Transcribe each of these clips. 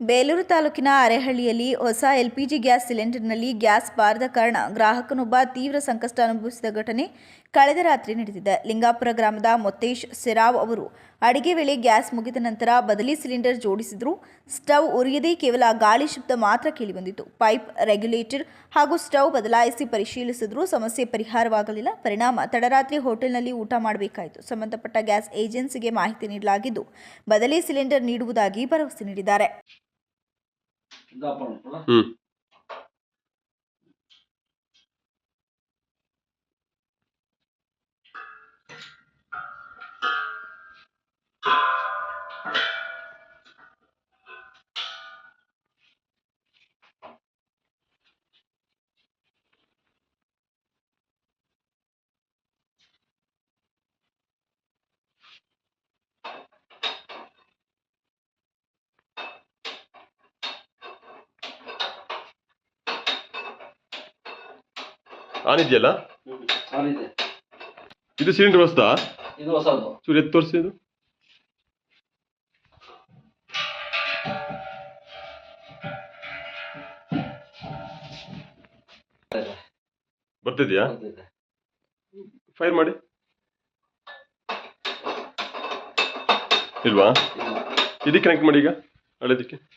ಬೇಲೂರು ತಾಲೂಕಿನ ಅರೆಹಳ್ಳಿಯಲ್ಲಿ ಹೊಸ LPG gas ಸಿಲಿಂಡರ್ನಲ್ಲಿ gas ಬಾರದ ಕಾರಣ ಗ್ರಾಹಕನೊಬ್ಬ ತೀವ್ರ ಸಂಕಷ್ಟ ಅನುಭವಿಸಿದ ಘಟನೆ ಕಳೆದ ರಾತ್ರಿ ನಡೆದಿದೆ. ಲಿಂಗಾಪುರ ಗ್ರಾಮದ ಮೊತ್ತೇಶ್ ಸಿರಾವ್ ಅವರು ಅಡಿಗೆ ವೇಳೆ ಗ್ಯಾಸ್ ಮುಗಿದ ನಂತರ ಬದಲಿ ಸಿಲಿಂಡರ್ ಜೋಡಿಸಿದ್ರು. ಸ್ಟವ್ ಉರಿಯದೇ ಕೇವಲ ಗಾಳಿ ಶಬ್ದ ಮಾತ್ರ ಕೇಳಿಬಂದಿತು ಪೈಪ್ ರೆಗ್ಯುಲೇಟರ್ ಹಾಗೂ ಸ್ಟವ್ ಬದಲಾಯಿಸಿ ಪರಿಶೀಲಿಸಿದ್ರು ಸಮಸ್ಯೆ ಪರಿಹಾರವಾಗಲಿಲ್ಲ. ಪರಿಣಾಮ ತಡರಾತ್ರಿ ಹೋಟೆಲ್ನಲ್ಲಿ ಊಟ ಮಾಡಬೇಕಾಯಿತು. ಸಂಬಂಧಪಟ್ಟ ಗ್ಯಾಸ್ ಏಜೆನ್ಸಿಗೆ ಮಾಹಿತಿ ನೀಡಲಾಗಿದ್ದು, ಬದಲಿ ಸಿಲಿಂಡರ್ ನೀಡುವುದಾಗಿ ಭರವಸೆ ನೀಡಿದ್ದಾರೆ. 知道本了。嗯。ಆನ್ ಇದೆಯಲ್ಲ? ಇದು. ಸಿಲಿಂಡರ್ ಹೊಸ್ತಾ ಇದು ಹೊಸದು. ಚೂರು ಎತ್ತು ತೋರಿಸಿ ಇದು. ಬರ್ತಿದ್ಯಾ? ಫೈರ್ ಮಾಡಿ. ಇಲ್ವಾ. ಇದಕ್ಕೆ ಕನೆಕ್ಟ್ ಮಾಡಿ ಈಗ ಹಳೆದಕ್ಕೆ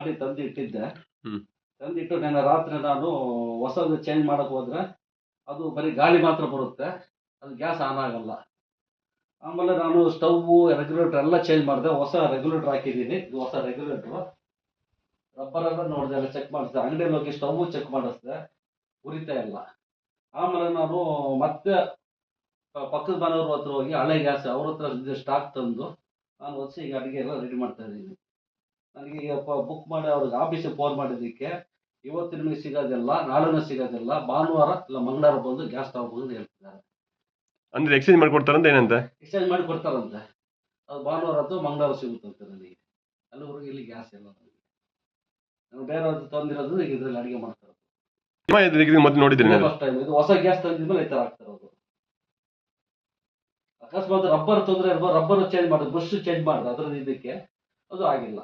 ಮಾಡಿ ತಂದು ಇಟ್ಟಿದ್ದೆ. ತಂದಿಟ್ಟು ನೆನ್ನೆ ರಾತ್ರಿ ನಾನು ಹೊಸದು ಚೇಂಜ್ ಮಾಡಕ್ ಹೋದ್ರೆ ಅದು ಬರೀ ಗಾಳಿ ಮಾತ್ರ ಬರುತ್ತೆ ಅದು ಗ್ಯಾಸ್ ಆನ್ ಆಗಲ್ಲ. ಆಮೇಲೆ ನಾನು ಸ್ಟವ್ ರೆಗ್ಯುಲೇಟರ್ ಎಲ್ಲ ಚೇಂಜ್ ಮಾಡಿದೆ ಹೊಸ ರೆಗ್ಯುಲೇಟರ್ ಹಾಕಿದ್ದೀನಿ ಇದು ಹೊಸ ರೆಗ್ಯುಲೇಟರ್ ರಬ್ಬರ್ ಎಲ್ಲ ನೋಡಿದೆ ಎಲ್ಲ ಚೆಕ್ ಮಾಡಿಸಿದೆ ಅಂಗಡಿಯಲ್ಲಿ ಹೋಗಿ ಸ್ಟವ್ ಚೆಕ್ ಮಾಡಿಸಿದೆ ಉರಿತಾ ಇಲ್ಲ. ಆಮೇಲೆ ನಾನು ಮತ್ತೆ ಪಕ್ಕದ ಮನೆಯವ್ರ ಹತ್ರ ಹೋಗಿ ಹಳೆ ಗ್ಯಾಸ್ ಅವ್ರ ಹತ್ರ ಸ್ಟಾಕ್ ತಂದು ನಾನು ಹೊಸ ಈಗ ಅಡುಗೆ ಎಲ್ಲ ರೆಡಿ ಮಾಡ್ತಾ ಇದ್ದೀನಿ. ನನಗೆ ಈಗ ಬುಕ್ ಮಾಡಿ ಅವ್ರಿಗೆ ಆಫೀಸಿಗೆ ಫೋನ್ ಮಾಡಿದ್ದಕ್ಕೆ ಇವತ್ತು ನಿಮಗೆ ಸಿಗೋದಿಲ್ಲ ನಾಳೆನೂ ಸಿಗೋದಿಲ್ಲ ಭಾನುವಾರ ಇಲ್ಲ ಮಂಗಳವಾರ ಬಂದು ಗ್ಯಾಸ್ ತಗೋಬೋದು ಅಂತ ಹೇಳ್ತಿದ್ದಾರೆ. ಅಂದ್ರೆ ಎಕ್ಸ್ಚೇಂಜ್ ಮಾಡ್ಕೊಡ್ತಾರಂತ ಏನಂತ? ಎಕ್ಸ್ಚೇಂಜ್ ಮಾಡಿ ಕೊಡ್ತಾರಂತೆ ಅದು ಭಾನುವಾರ ಅಥವಾ ಮಂಗಳವಾರ ಸಿಗುತ್ತಂತೆ ನನಗೆ. ಅಲ್ಲಿವರೆಗೆ ಇಲ್ಲಿ ಗ್ಯಾಸ್ ಇಲ್ಲ ನನಗೆ ಬೇರೆ ಅದು ತಂದಿರೋದು ಈಗ ಇದರಲ್ಲಿ ಅಡುಗೆ ಮಾಡ್ತಾರೆ. ಮತ್ತೆ ಮೊದಲು ನೋಡಿದ್ದೀನಿ ನಾನು. ಫಸ್ಟ್ ಟೈಮ್ ಇದು. ಹೊಸ ಗ್ಯಾಸ್ ತಂದಿದ್ಮೇಲೆ ಈ ಥರ ಆಗ್ತಿರೋದು ಅಕಸ್ಮಾತ್ ರಬ್ಬರ್ ತೊಂದರೆ ಇರ್ಬೋದು. ರಬ್ಬರ್ ಚೇಂಜ್ ಮಾಡೋದು ಬಸ್ ಚೇಂಜ್ ಮಾಡೋದು ಅದರದ್ದು ಇದಕ್ಕೆ ಅದು ಆಗಿಲ್ಲ.